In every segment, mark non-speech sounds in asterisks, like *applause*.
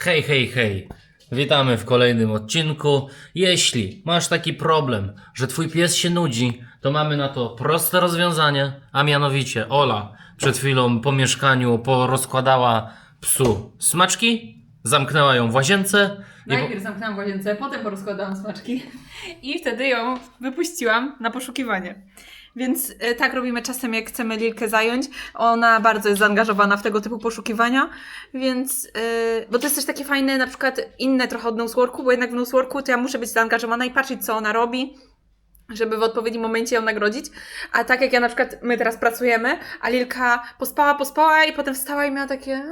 Hej, hej, hej. Witamy w kolejnym odcinku. Jeśli masz taki problem, że twój pies się nudzi, to mamy na to proste rozwiązanie, a mianowicie Ola przed chwilą po mieszkaniu porozkładała psu smaczki, zamknęła ją w łazience i. Najpierw zamknęłam w łazience, potem porozkładałam smaczki i wtedy ją wypuściłam na poszukiwanie. Więc e, tak robimy czasem, jak chcemy Lilkę zająć. Ona bardzo jest zaangażowana w tego typu poszukiwania, więc. e, bo to jest też takie fajne, na przykład inne trochę od Noseworku, bo jednak w Noseworku to ja muszę być zaangażowana i patrzeć, co ona robi, żeby w odpowiednim momencie ją nagrodzić. A tak jak ja na przykład, my teraz pracujemy, a Lilka pospała, pospała i potem wstała i miała takie.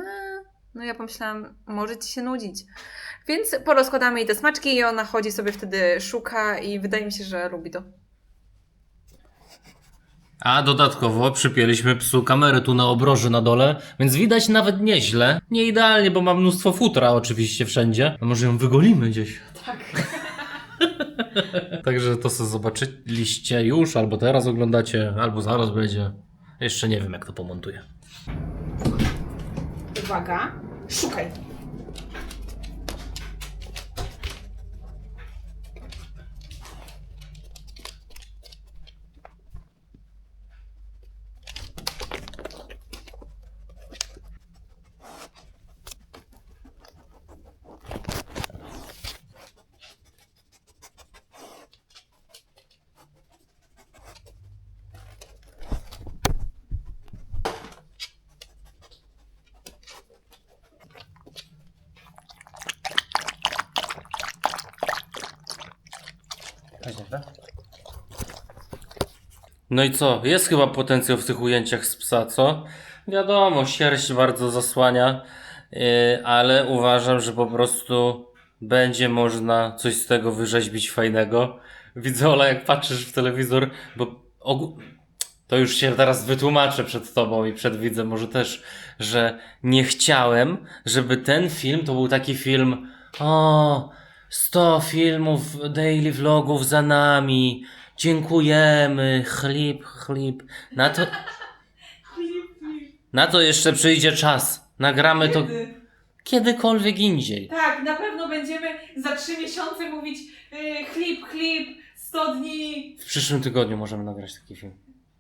No ja pomyślałam, może ci się nudzić. Więc porozkładamy jej te smaczki i ona chodzi sobie wtedy, szuka i wydaje mi się, że lubi to. A dodatkowo przypięliśmy psu kamerę tu na obroży na dole, więc widać nawet nieźle. Nie idealnie, bo ma mnóstwo futra oczywiście wszędzie. A może ją wygolimy gdzieś? Tak. *laughs* Także to co zobaczyliście już, albo teraz oglądacie, albo zaraz będzie. Jeszcze nie wiem jak to pomontuję. Uwaga, szukaj. No i co? Jest chyba potencjał w tych ujęciach z psa, co? Wiadomo, sierść bardzo zasłania, yy, ale uważam, że po prostu będzie można coś z tego wyrzeźbić fajnego. Widzę, Ola, jak patrzysz w telewizor, bo ogó- to już się teraz wytłumaczę przed tobą i przed widzem może też, że nie chciałem, żeby ten film to był taki film o 100 filmów, daily vlogów za nami, dziękujemy, chlip, chlip. Na to, na to jeszcze przyjdzie czas. Nagramy to kiedykolwiek indziej. Tak, na pewno będziemy za trzy miesiące mówić y, chlip, chlip, 100 dni. W przyszłym tygodniu możemy nagrać taki film.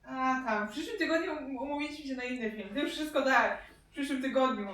A tam, w przyszłym tygodniu um- umówiliśmy się na inny film. Ty już wszystko tak, w przyszłym tygodniu.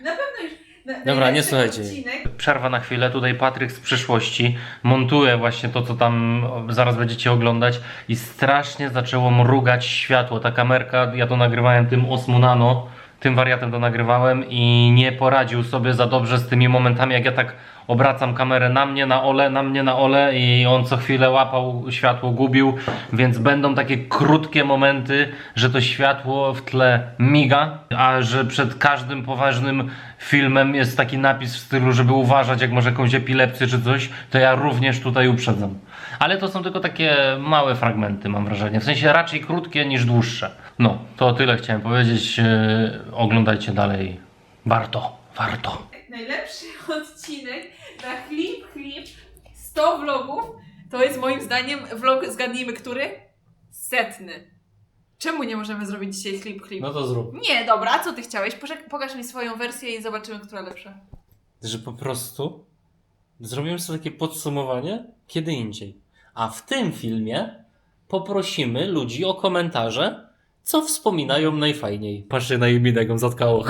Na pewno już. Dobra, nie słuchajcie. Odcinek, Przerwa na chwilę. Tutaj Patryk z przyszłości montuje właśnie to, co tam zaraz będziecie oglądać i strasznie zaczęło mrugać światło. Ta kamerka, ja to nagrywałem tym Osmo Nano, tym wariatem to nagrywałem i nie poradził sobie za dobrze z tymi momentami, jak ja tak obracam kamerę na mnie, na ole, na mnie, na ole i on co chwilę łapał światło, gubił, więc będą takie krótkie momenty, że to światło w tle miga, a że przed każdym poważnym filmem jest taki napis w stylu, żeby uważać, jak może jakąś epilepsję czy coś, to ja również tutaj uprzedzam. Ale to są tylko takie małe fragmenty, mam wrażenie. W sensie raczej krótkie niż dłuższe. No, to tyle chciałem powiedzieć. E, oglądajcie dalej. Warto, warto. najlepszy *laughs* odcinek na chlip, chlip, 100 vlogów. To jest moim zdaniem vlog, zgadnijmy który? Setny. Czemu nie możemy zrobić dzisiaj chlip, chlip? No to zrób. Nie, dobra, co ty chciałeś? Poczek- Pokaż mi swoją wersję i zobaczymy, która lepsza. Że po prostu zrobimy sobie takie podsumowanie kiedy indziej. A w tym filmie poprosimy ludzi o komentarze, co wspominają najfajniej. Patrzcie na imię, jak ją zatkało.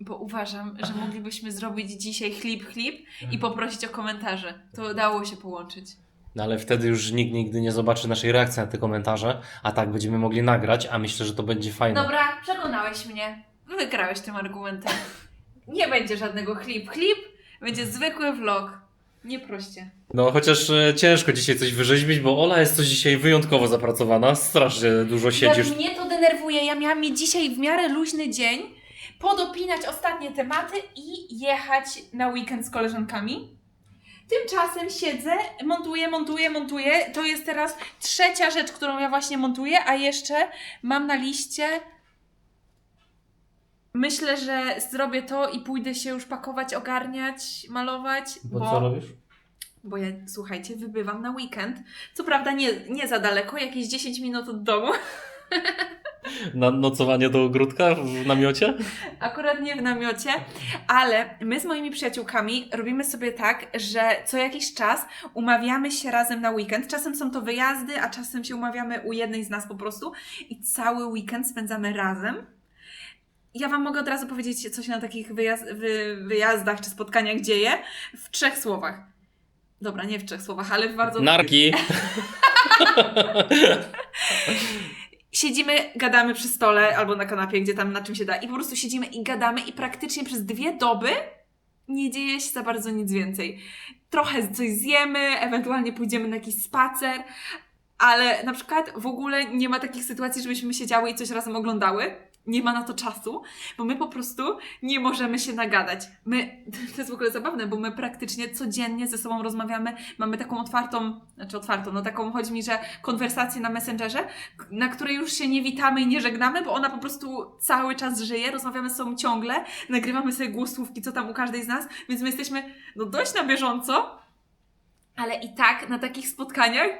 Bo uważam, że moglibyśmy zrobić dzisiaj chlip, chlip i poprosić o komentarze. To dało się połączyć. No ale wtedy już nikt nigdy nie zobaczy naszej reakcji na te komentarze, a tak będziemy mogli nagrać, a myślę, że to będzie fajne. Dobra, przekonałeś mnie. Wygrałeś tym argumentem. Nie będzie żadnego chlip, chlip. Będzie zwykły vlog. Nie proście. No chociaż e, ciężko dzisiaj coś wyrzeźbić, bo Ola jest coś dzisiaj wyjątkowo zapracowana, strasznie dużo siedzisz. Jak mnie to denerwuje. Ja miałam mieć dzisiaj w miarę luźny dzień, podopinać ostatnie tematy i jechać na weekend z koleżankami. Tymczasem siedzę, montuję, montuję, montuję. To jest teraz trzecia rzecz, którą ja właśnie montuję, a jeszcze mam na liście. Myślę, że zrobię to i pójdę się już pakować, ogarniać, malować. Bo co robisz? Bo ja, słuchajcie, wybywam na weekend. Co prawda nie, nie za daleko, jakieś 10 minut od domu. *laughs* Na nocowanie do ogródka w namiocie? Akurat nie w namiocie, ale my z moimi przyjaciółkami robimy sobie tak, że co jakiś czas umawiamy się razem na weekend. Czasem są to wyjazdy, a czasem się umawiamy u jednej z nas po prostu i cały weekend spędzamy razem. Ja Wam mogę od razu powiedzieć, co się na takich wyjazd, wy, wyjazdach czy spotkaniach dzieje w trzech słowach. Dobra, nie w trzech słowach, ale w bardzo. Narki. *laughs* siedzimy, gadamy przy stole albo na kanapie, gdzie tam na czym się da i po prostu siedzimy i gadamy i praktycznie przez dwie doby nie dzieje się za bardzo nic więcej. Trochę coś zjemy, ewentualnie pójdziemy na jakiś spacer, ale na przykład w ogóle nie ma takich sytuacji, żebyśmy siedziały i coś razem oglądały. Nie ma na to czasu, bo my po prostu nie możemy się nagadać. My, *laughs* to jest w ogóle zabawne, bo my praktycznie codziennie ze sobą rozmawiamy, mamy taką otwartą, znaczy otwartą, no taką, chodzi mi, że konwersację na Messengerze, na której już się nie witamy i nie żegnamy, bo ona po prostu cały czas żyje, rozmawiamy z sobą ciągle, nagrywamy sobie głosówki, co tam u każdej z nas, więc my jesteśmy no dość na bieżąco, ale i tak na takich spotkaniach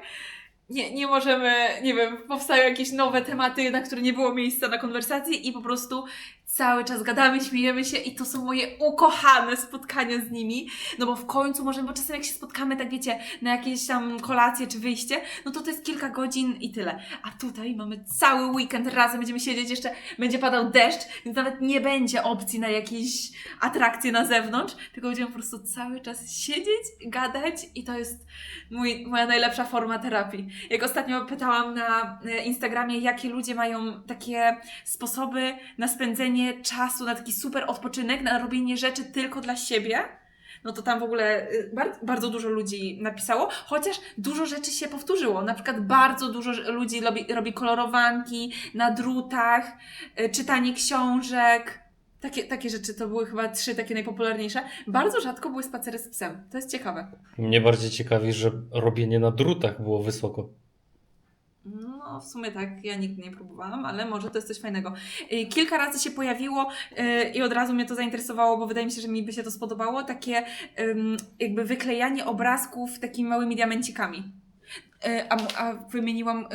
nie, nie możemy, nie wiem, powstają jakieś nowe tematy, na które nie było miejsca na konwersacji i po prostu cały czas gadamy, śmiejemy się i to są moje ukochane spotkania z nimi, no bo w końcu możemy, bo czasem jak się spotkamy, tak wiecie, na jakieś tam kolacje czy wyjście, no to to jest kilka godzin i tyle. A tutaj mamy cały weekend razem, będziemy siedzieć, jeszcze będzie padał deszcz, więc nawet nie będzie opcji na jakieś atrakcje na zewnątrz, tylko będziemy po prostu cały czas siedzieć, gadać i to jest mój, moja najlepsza forma terapii. Jak ostatnio pytałam na e, Instagramie, jakie ludzie mają takie sposoby na spędzenie czasu, na taki super odpoczynek, na robienie rzeczy tylko dla siebie, no to tam w ogóle y, bar- bardzo dużo ludzi napisało, chociaż dużo rzeczy się powtórzyło. Na przykład bardzo dużo ludzi robi, robi kolorowanki na drutach, y, czytanie książek. Takie, takie rzeczy to były chyba trzy takie najpopularniejsze. Bardzo rzadko były spacery z psem. To jest ciekawe. Mnie bardziej ciekawi, że robienie na drutach było wysoko. W sumie tak, ja nigdy nie próbowałam, ale może to jest coś fajnego. Y, Kilka razy się pojawiło y, i od razu mnie to zainteresowało, bo wydaje mi się, że mi by się to spodobało, takie jakby wyklejanie obrazków takimi małymi diamencikami. Y, A, a wymieniłam,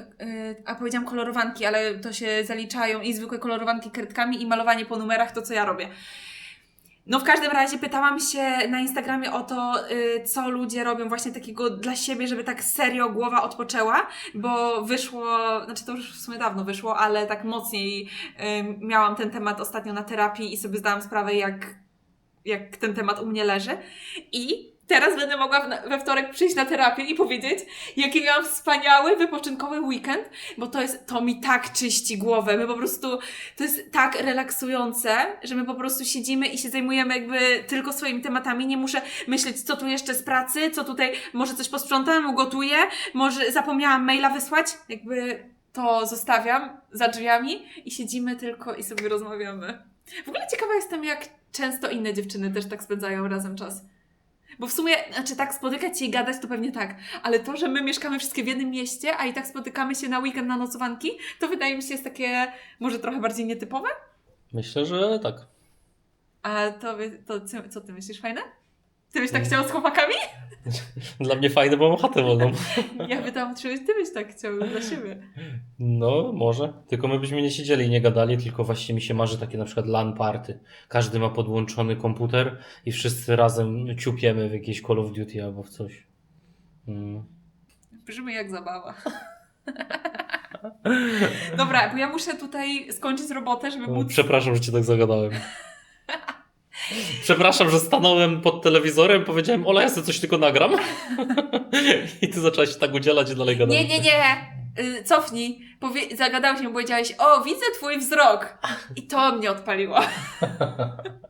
a powiedziałam kolorowanki, ale to się zaliczają i zwykłe kolorowanki kredkami i malowanie po numerach, to co ja robię. No w każdym razie pytałam się na Instagramie o to, y, co ludzie robią właśnie takiego dla siebie, żeby tak serio głowa odpoczęła, bo wyszło, znaczy to już w sumie dawno wyszło, ale tak mocniej y, miałam ten temat ostatnio na terapii i sobie zdałam sprawę, jak, jak ten temat u mnie leży. I teraz będę mogła we wtorek przyjść na terapię i powiedzieć, jaki miałam wspaniały, wypoczynkowy weekend, bo to jest, to mi tak czyści głowę. My po prostu, to jest tak relaksujące, że my po prostu siedzimy i się zajmujemy jakby tylko swoimi tematami. Nie muszę myśleć, co tu jeszcze z pracy, co tutaj, może coś posprzątam, ugotuję, może zapomniałam maila wysłać. Jakby to zostawiam za drzwiami i siedzimy tylko i sobie rozmawiamy. W ogóle ciekawa jestem, jak często inne dziewczyny też tak spędzają razem czas. Bo w sumie, znaczy tak spotykać się i gadać to pewnie tak, ale to, że my mieszkamy wszystkie w jednym mieście, a i tak spotykamy się na weekend na nocowanki, to wydaje mi się jest takie może trochę bardziej nietypowe. Myślę, że tak. A to, to co, co ty myślisz, fajne? Ty byś tak chciał z chłopakami? *laughs* Dla mnie fajne, bo mam chatę wolną. *laughs* Ja pytam, czy ty byś tak chciał dla siebie. No, może. Tylko my byśmy nie siedzieli i nie gadali, tylko właśnie mi się marzy takie na przykład LAN party. Każdy ma podłączony komputer i wszyscy razem ciupiemy w jakieś Call of Duty albo w coś. Mm. Brzmi jak zabawa. *laughs* Dobra, bo ja muszę tutaj skończyć robotę, żeby No, móc... Przepraszam, że cię tak zagadałem. Przepraszam, że stanąłem pod telewizorem, powiedziałem, Ola, ja sobie coś tylko nagram. *laughs* I ty zaczęłaś się tak udzielać i dalej gadać. Nie, nie, nie! Y, cofnij. Powie- zagadałeś mi, powiedziałeś, o, widzę twój wzrok. I to mnie odpaliło. *laughs*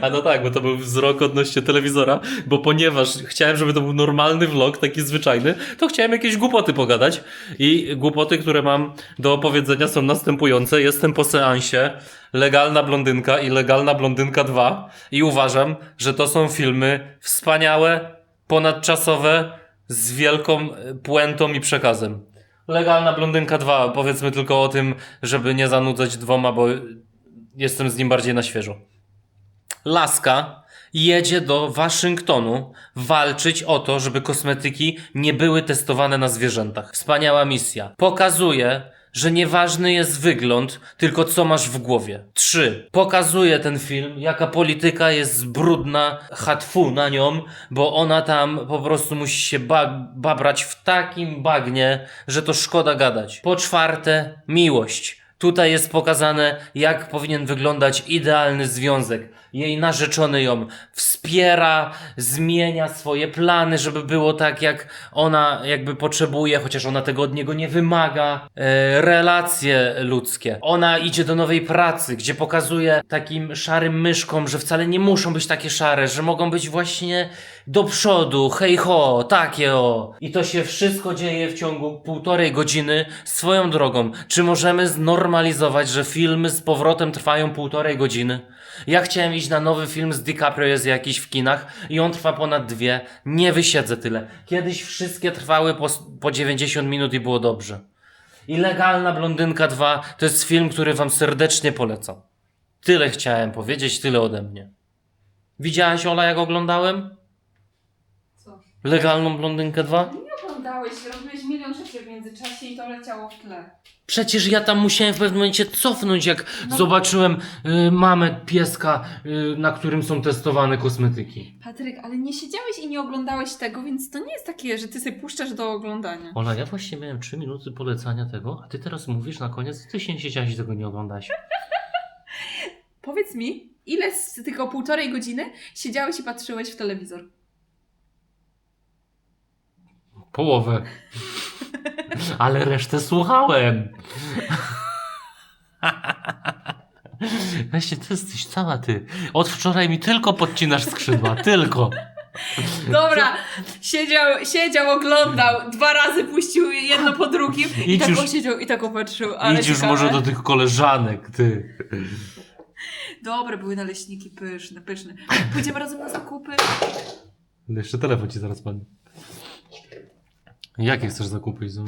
A no tak, bo to był wzrok odnośnie telewizora, bo ponieważ chciałem, żeby to był normalny vlog, taki zwyczajny, to chciałem jakieś głupoty pogadać. I głupoty, które mam do opowiedzenia są następujące. Jestem po seansie Legalna Blondynka i Legalna Blondynka 2 i uważam, że to są filmy wspaniałe, ponadczasowe, z wielką puentą i przekazem. Legalna Blondynka 2, powiedzmy tylko o tym, żeby nie zanudzać dwoma, bo jestem z nim bardziej na świeżo. Laska jedzie do Waszyngtonu walczyć o to, żeby kosmetyki nie były testowane na zwierzętach. Wspaniała misja. Pokazuje, że nieważny jest wygląd, tylko co masz w głowie. 3. Pokazuje ten film, jaka polityka jest brudna, hatfu na nią, bo ona tam po prostu musi się ba- babrać w takim bagnie, że to szkoda gadać. Po czwarte, miłość. Tutaj jest pokazane, jak powinien wyglądać idealny związek. Jej narzeczony ją wspiera, zmienia swoje plany, żeby było tak, jak ona jakby potrzebuje, chociaż ona tego od niego nie wymaga. E, relacje ludzkie. Ona idzie do nowej pracy, gdzie pokazuje takim szarym myszkom, że wcale nie muszą być takie szare, że mogą być właśnie do przodu, hej ho, takie o. I to się wszystko dzieje w ciągu półtorej godziny swoją drogą. Czy możemy znormalizować, że filmy z powrotem trwają półtorej godziny? Ja chciałem iść na nowy film z DiCaprio jest jakiś w kinach i on trwa ponad dwie. Nie wysiedzę tyle. Kiedyś wszystkie trwały po, po 90 minut i było dobrze. I Legalna Blondynka 2 to jest film, który wam serdecznie polecam. Tyle chciałem powiedzieć, tyle ode mnie. Widziałaś Ola jak oglądałem? Co? Legalną Blondynkę 2? Nie oglądałeś, robiłeś milion rzeczy w międzyczasie i to leciało w tle. Przecież ja tam musiałem w pewnym momencie cofnąć, jak No. zobaczyłem y, mamę pieska, y, na którym są testowane kosmetyki. Patryk, ale nie siedziałeś i nie oglądałeś tego, więc to nie jest takie, że ty sobie puszczasz do oglądania. Ola, ja właśnie miałem 3 minuty polecania tego, a ty teraz mówisz na koniec, ty się nie siedziałaś i tego nie oglądałaś. *laughs* Powiedz mi, ile z tylko półtorej godziny siedziałeś i patrzyłeś w telewizor? Połowę. Ale resztę słuchałem. Weźcie, ty jesteś cała ty. Od wczoraj mi tylko podcinasz skrzydła, tylko. Dobra, siedział, siedział, oglądał, dwa razy puścił jedno po drugim i Idź tak już- posiedział i tak opatrzył. Ale Idź już może do tych koleżanek, ty. Dobre były naleśniki, pyszne, pyszne. Pójdziemy razem na zakupy. Jeszcze telefon ci zaraz padnie. Jakie chcesz zakupy, Izu?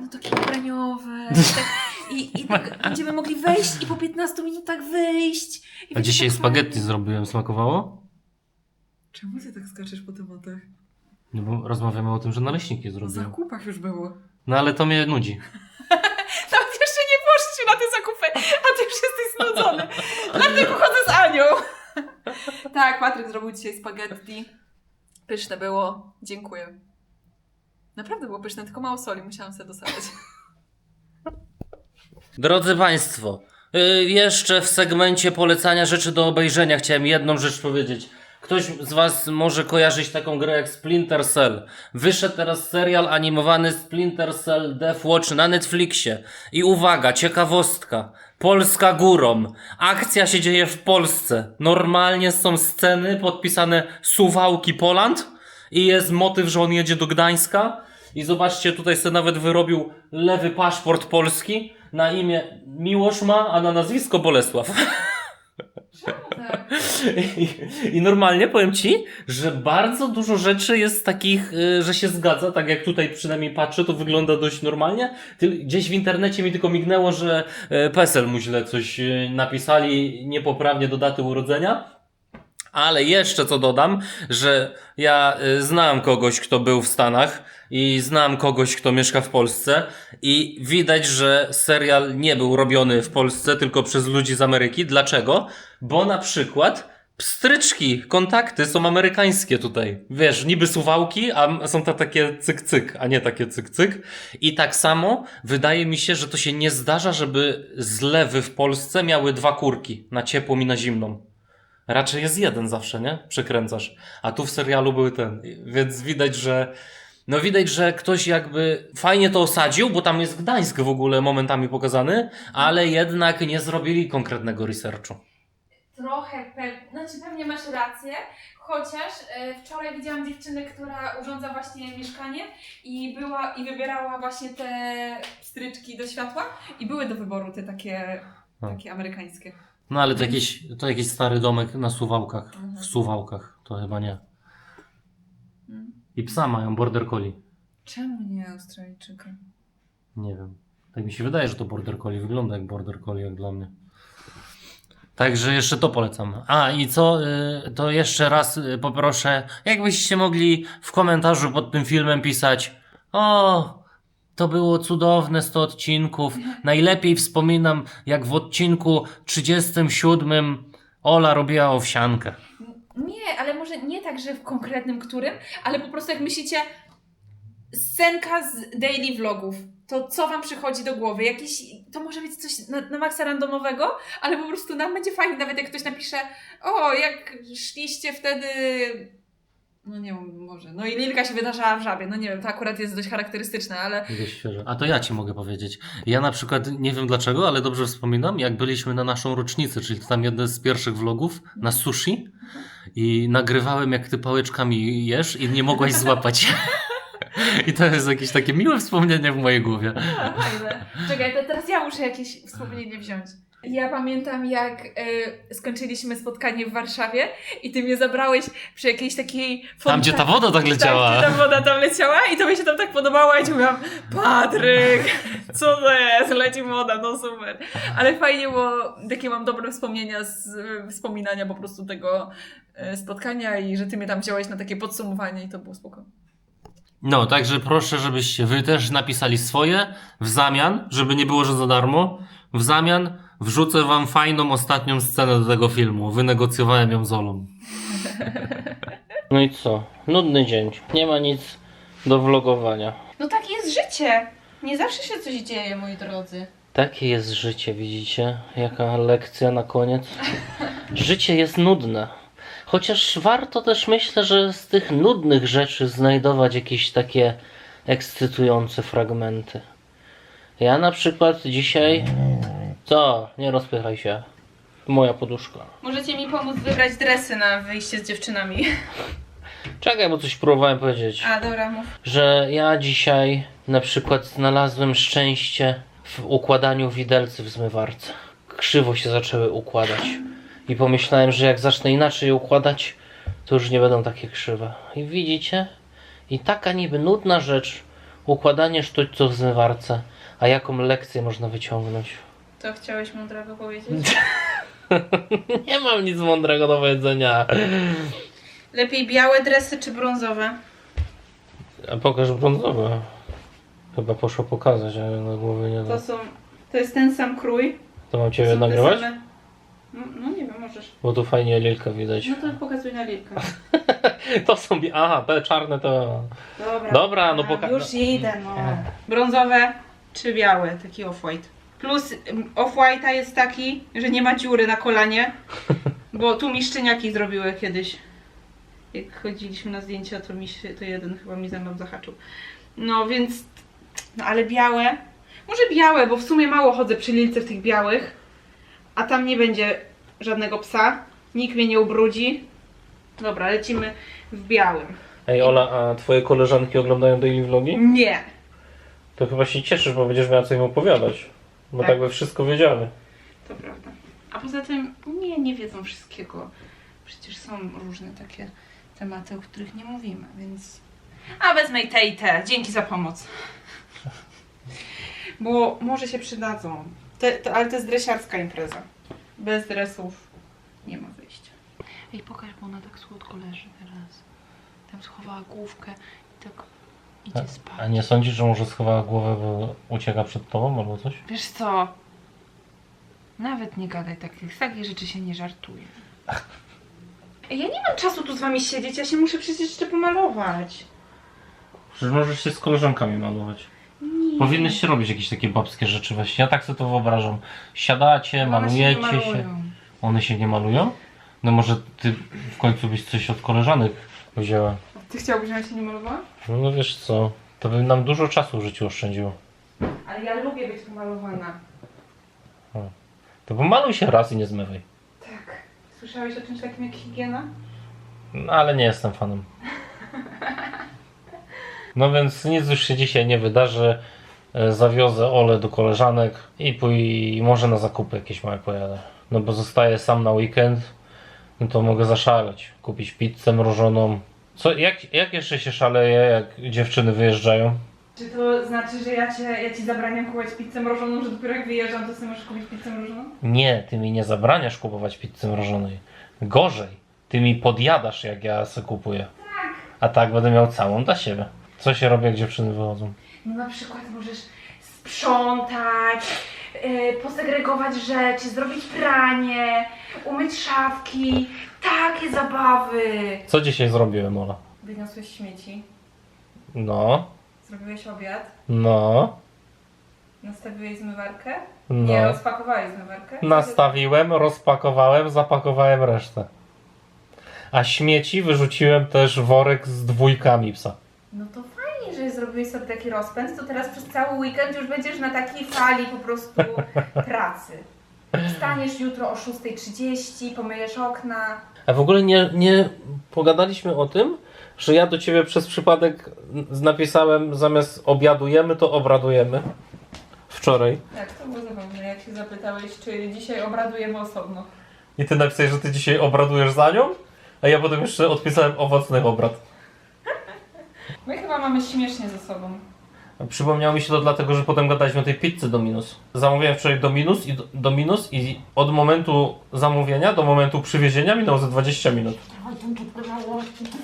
No takie ubraniowe. I, tak, i, i tak będziemy mogli wejść i po 15 minutach wyjść. I A dzisiaj tak spaghetti zrobiłem, smakowało? Czemu ty tak skaczesz po tematach? No bo rozmawiamy o tym, że naleśniki W zrobiłem. zakupach już było. No ale to mnie nudzi. *laughs* Nawet jeszcze nie poszliśmy na te zakupy, a ty już jesteś znudzony. Dlatego chodzę z Anią. tak, Patryk zrobił dzisiaj spaghetti. Pyszne było. Dziękuję. Naprawdę było pyszne, tylko mało soli musiałam sobie dosadzić. *laughs* Drodzy Państwo, yy, jeszcze w segmencie polecania rzeczy do obejrzenia chciałem jedną rzecz powiedzieć. Ktoś z Was może kojarzyć taką grę jak Splinter Cell. Wyszedł teraz serial animowany Splinter Cell Death Watch na Netflixie. I uwaga, ciekawostka. Polska górą. Akcja się dzieje w Polsce. Normalnie są sceny podpisane Suwałki Poland i jest motyw, że on jedzie do Gdańska. I zobaczcie, tutaj sobie nawet wyrobił lewy paszport polski. Na imię Miłosz ma, a na nazwisko Bolesław. I, I normalnie powiem ci, że bardzo dużo rzeczy jest takich, y, że się zgadza, tak jak tutaj przynajmniej patrzę, to wygląda dość normalnie. Gdzieś w internecie mi tylko mignęło, że y, PESEL mu źle coś y, napisali niepoprawnie do daty urodzenia. Ale jeszcze co dodam, że ja y, znam kogoś, kto był w Stanach i znam kogoś, kto mieszka w Polsce i widać, że serial nie był robiony w Polsce, tylko przez ludzi z Ameryki. Dlaczego? Bo na przykład pstryczki, kontakty są amerykańskie tutaj. Wiesz, niby suwałki, a są to takie cyk-cyk, a nie takie cyk-cyk. I tak samo wydaje mi się, że to się nie zdarza, żeby zlewy w Polsce miały dwa kurki, na ciepłą i na zimną. Raczej jest jeden zawsze, nie? Przekręcasz. A tu w serialu były ten. Więc widać, że. No widać, że ktoś jakby fajnie to osadził, bo tam jest Gdańsk w ogóle momentami pokazany, ale jednak nie zrobili konkretnego researchu. Trochę, pe- znaczy pewnie masz rację, chociaż e, wczoraj widziałam dziewczynę, która urządza właśnie mieszkanie i była i wybierała właśnie te stryczki do światła i były do wyboru te takie, A. takie amerykańskie. No ale to jakiś, to jakiś stary domek na Suwałkach. Mhm. W Suwałkach to chyba nie. Mm. I psa mają border collie. Czemu nie Australijczyka? Nie wiem. Tak mi się wydaje, że to border collie wygląda jak border collie, jak dla mnie. Także jeszcze to polecam. A i co, y, to jeszcze raz y, poproszę, jakbyście mogli w komentarzu pod tym filmem pisać o, to było cudowne 100 odcinków. Najlepiej wspominam, jak w odcinku 37 Ola robiła owsiankę. Nie, ale może nie tak, że w konkretnym którym, ale po prostu jak myślicie scenka z daily vlogów, to co wam przychodzi do głowy? Jakiś, to może być coś na, na maksa randomowego, ale po prostu nam będzie fajnie, nawet jak ktoś napisze o, jak szliście wtedy... No nie wiem, może. No i Lilka się wydarzała w żabie. No nie wiem, to akurat jest dość charakterystyczne, ale Dość świeże. A to ja ci mogę powiedzieć. Ja na przykład nie wiem dlaczego, ale dobrze wspominam, jak byliśmy na naszą rocznicę, czyli to tam jeden z pierwszych vlogów na sushi i nagrywałem jak ty pałeczkami jesz i nie mogłaś złapać. *laughs* I to jest jakieś takie miłe wspomnienie w mojej głowie. A, fajne. Czekaj, to teraz ja muszę jakieś wspomnienie wziąć. Ja pamiętam, jak y, skończyliśmy spotkanie w Warszawie i ty mnie zabrałeś przy jakiejś takiej Tam gdzie ta woda tak Tak, leciała. gdzie ta woda tam leciała i to mi się tam tak podobało, ci mówiłam, Patryk, co to jest, leci woda, no super. Ale fajnie, bo takie mam dobre wspomnienia z y, wspominania po prostu tego y, spotkania i że ty mnie tam wziąłeś na takie podsumowanie i to było spoko. No, także proszę, żebyście wy też napisali swoje w zamian, żeby nie było, że za darmo. W zamian wrzucę wam fajną ostatnią scenę do tego filmu. Wynegocjowałem ją z Olą. No i co? Nudny dzień. Nie ma nic do vlogowania. No tak jest życie. Nie zawsze się coś dzieje, moi drodzy. Takie jest życie, widzicie? Jaka lekcja na koniec. Życie jest nudne. Chociaż warto też myślę, że z tych nudnych rzeczy znajdować jakieś takie ekscytujące fragmenty. Ja na przykład dzisiaj. Co? Nie rozpychaj się. Moja poduszka. Możecie mi pomóc wybrać dresy na wyjście z dziewczynami. Czekaj, bo coś próbowałem powiedzieć. A, dobra, mów. że ja dzisiaj na przykład znalazłem szczęście w układaniu widelcy w zmywarce. Krzywo się zaczęły układać. I pomyślałem, że jak zacznę inaczej je układać, to już nie będą takie krzywe. I widzicie? I taka niby nudna rzecz, układanie sztućców w zmywarce, a jaką lekcję można wyciągnąć? To chciałeś mądrego powiedzieć? *laughs* Nie mam nic mądrego do powiedzenia. Lepiej białe dresy czy brązowe? A pokaż brązowe. Chyba poszło pokazać, ale na głowie nie da. To są... To jest ten sam krój. To mam Ciebie są te nagrywać? same- No, no nie wiem, możesz. Bo tu fajnie Lilkę widać. No to pokazuj na lilkę. *laughs* To są. bi- Aha, te czarne to. Dobra. Dobra, no A, poka- Już idę, no. Brązowe czy białe, taki off-white. Plus off-white'a jest taki, że nie ma dziury na kolanie, *laughs* bo tu mi szczeniaki zrobiły kiedyś. Jak chodziliśmy na zdjęcia, to mi się, to jeden chyba mi zębem zahaczył. No więc, no ale białe, może białe, bo w sumie mało chodzę przy lilce w tych białych, a tam nie będzie żadnego psa, nikt mnie nie ubrudzi. Dobra, lecimy w białym. Ej, Ola, a twoje koleżanki oglądają daily vlogi? Nie, To chyba się cieszysz, bo będziesz miała co im opowiadać. Bo Tak. tak by wszystko wiedziały. To prawda. A poza tym nie, nie wiedzą wszystkiego. Przecież są różne takie tematy, o których nie mówimy, więc... A wezmę i te i te. Dzięki za pomoc. *laughs* Bo może się przydadzą. Te, to, ale to jest dresiarska impreza. Bez dresów nie ma wyjścia. Ej, pokaż, bo ona tak słodko leży teraz. Tam schowała główkę i tak idzie spać. A nie sądzisz, że może schowała głowę, bo ucieka przed tobą albo coś? Wiesz co? Nawet nie gadaj takich, z takich rzeczy się nie żartuje. Ja nie mam czasu tu z wami siedzieć, ja się muszę przecież jeszcze pomalować. Przecież możesz się z koleżankami malować. Nie. Powinnyście robić jakieś takie babskie rzeczy właśnie. Ja tak sobie to wyobrażam. Siadacie, One malujecie się. nie się. malują. One się nie malują? No może ty w końcu byś coś od koleżanek wzięła. Ty chciałbyś, żebym się nie malowała? No wiesz co, to by nam dużo czasu w życiu oszczędziło. Ale ja lubię być pomalowana. To pomaluj się raz i nie zmywaj. Tak. Słyszałeś o czymś takim jak higiena? No ale nie jestem fanem. No więc nic już się dzisiaj nie wydarzy. E, Zawiozę Ole do koleżanek i pój może na zakupy jakieś małe pojadę. No bo zostaję sam na weekend, no to mogę zaszaleć. Kupić pizzę mrożoną. Co, jak, jak jeszcze się szaleje, jak dziewczyny wyjeżdżają? Czy to znaczy, że ja, cię, ja ci zabraniam kupować pizzę mrożoną, że dopiero jak wyjeżdżam, to sobie możesz kupić pizzę mrożoną? Nie, ty mi nie zabraniasz kupować pizzy mrożonej. Gorzej, ty mi podjadasz jak ja se kupuję. A tak będę miał całą dla siebie. Co się robi, jak dziewczyny wychodzą? No na przykład możesz sprzątać, yy, posegregować rzeczy, zrobić pranie, umyć szafki. Takie zabawy. Co dzisiaj zrobiłem, Ola? Wyniosłeś śmieci, No, zrobiłeś obiad, no, nastawiłeś zmywarkę. no. Nie, rozpakowałeś zmywarkę. Nastawiłem, rozpakowałem, zapakowałem resztę. A śmieci wyrzuciłem też worek z dwójkami psa. No to zrobiłeś sobie taki rozpęd, to teraz przez cały weekend już będziesz na takiej fali po prostu *laughs* pracy. Wstaniesz jutro o 6.30, pomyjesz okna. A w ogóle nie, nie pogadaliśmy o tym, że ja do ciebie przez przypadek napisałem zamiast obiadujemy, to obradujemy. Wczoraj. Tak, to było zabawne, jak się zapytałeś, czy dzisiaj obradujemy osobno. I ty napisałeś, że ty dzisiaj obradujesz za nią, a ja potem jeszcze odpisałem owocnych obrad. My chyba mamy śmiesznie ze sobą. Przypomniało mi się to dlatego, że potem gadaliśmy o tej pizzy Dominus. Zamówiłem wczoraj Dominus i, Dominus i od momentu zamówienia do momentu przywiezienia minęło ze 20 minut. Oj, tą dupkę małą,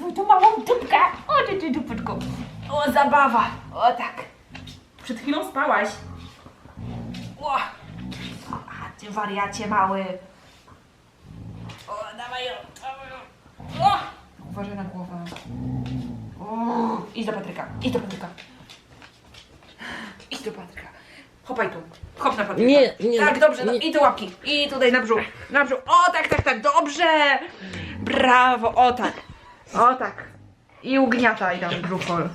oj, tą małą dupkę. O, ty, ty dupeczko. O, zabawa. O, tak. Przed chwilą spałaś. O, a ty wariacie mały. O, dawaj ją, dawaj ją. O, uważaj na głowę. Idź do Patryka, idź do Patryka. Idź do Patryka. Hopaj tu. Hop na Patryka. Nie, nie, Tak, dobrze, no, i tu łapki. I tutaj na brzuch. Na brzuch. O, tak, tak, tak, dobrze. Brawo, o tak. O tak. I ugniataj tam brzuchol.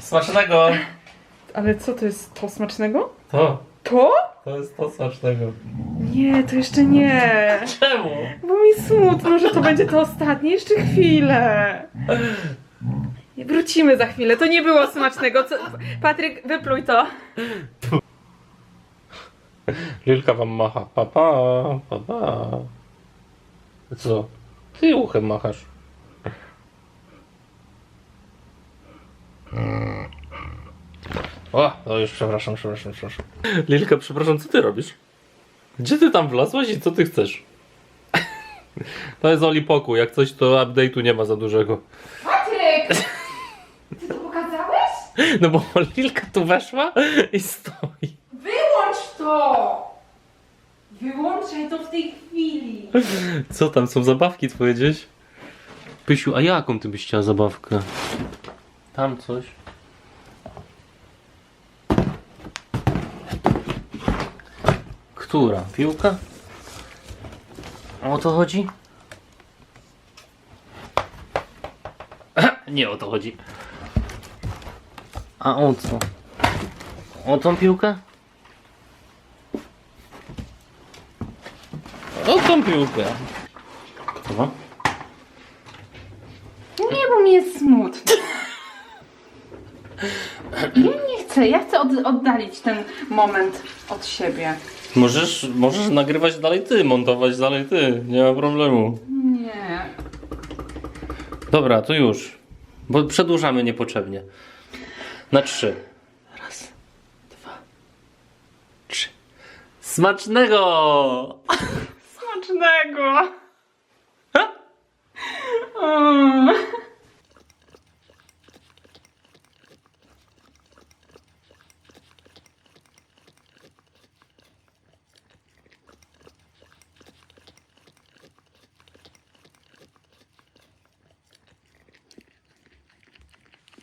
Smacznego! Ale co to jest to smacznego? To, To? to jest to smacznego. Nie, to jeszcze nie. Czemu? Bo mi smutno, że to będzie to ostatnie. Jeszcze chwilę. Wrócimy za chwilę. To nie było smacznego. Co... Patryk, wypluj to. Lilka wam macha. Papa, papa. Co? Ty uchem machasz. O, no już przepraszam, przepraszam, przepraszam. Lilka, przepraszam, co ty robisz? Gdzie ty tam wlazłaś i co ty chcesz? To jest Oli pokój, jak coś to update'u nie ma za dużego. Patryk! Ty to pokazałeś? No bo Lilka tu weszła i stoi. Wyłącz to! Wyłączaj to w tej chwili. Co tam, są zabawki twoje gdzieś? Pysiu, a jaką ty byś chciała zabawkę? Tam coś. Która? Piłka? O to chodzi? *clears throat* Nie o to chodzi. A o co? O tą piłkę? O tą piłkę. Co? Nie, bo mi jest smutno. Ja nie chcę, ja chcę od, oddalić ten moment od siebie. Możesz, możesz nagrywać dalej ty, montować dalej ty, nie ma problemu. Nie. Dobra, to już. Bo przedłużamy niepotrzebnie. Na trzy. Raz, dwa, trzy. Smacznego! Smacznego. Mm.